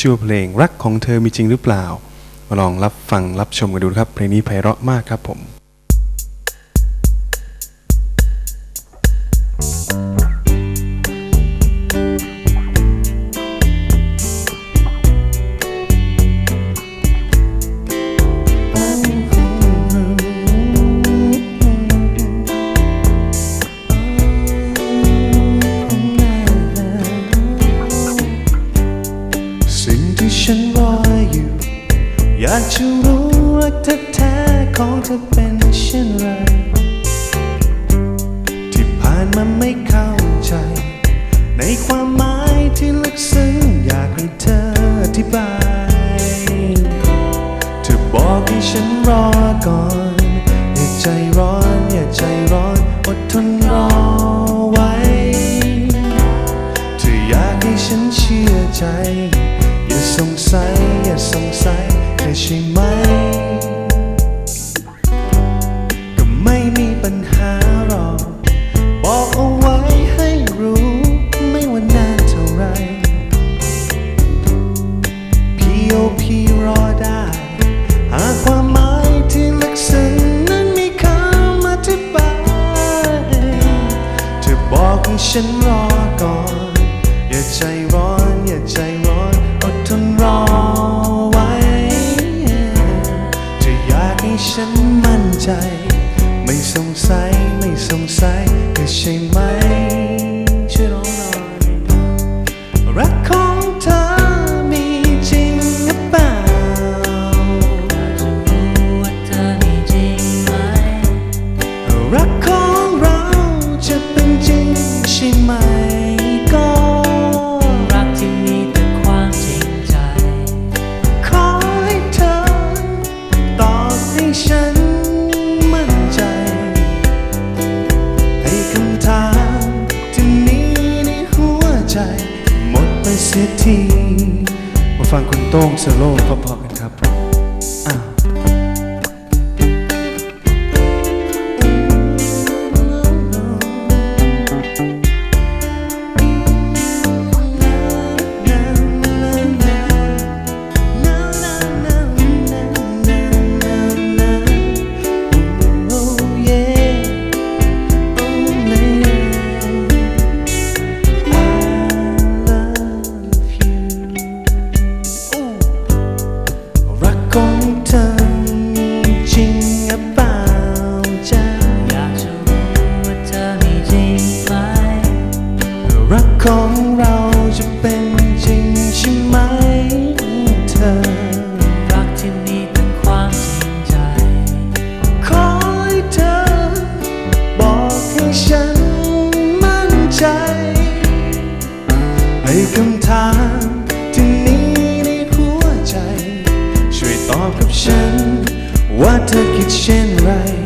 ชื่อเพลงรักของเธอมีจริงหรือเปล่า มาลองรับฟังรับชมกันดูครับ เพลงนี้ไพเราะมากครับผม รออยู่ อยากจะรู้ว่าเธอแท้ของเธอเป็นเช่นไร ที่ผ่านมาไม่เข้าใจ ในความหมายที่ลึกซึ้งอยากให้เธออธิบาย ใช่ไหม ก็ไม่มีปัญหาหรอก บอกเอาไว้ให้รู้ ไม่ว่านานเท่าไร พี่โอพี่รอได้ หากความหมายที่ลึกซึ้งนั้นมีคำอธิบาย เธอบอกให้ฉันรอก่อน อย่าใจร้อน ฉันมั่นใจ ไม่สงสัย หมดไปเสียที มาฟังคุณโต้งสโลว์พอๆ took your chin right.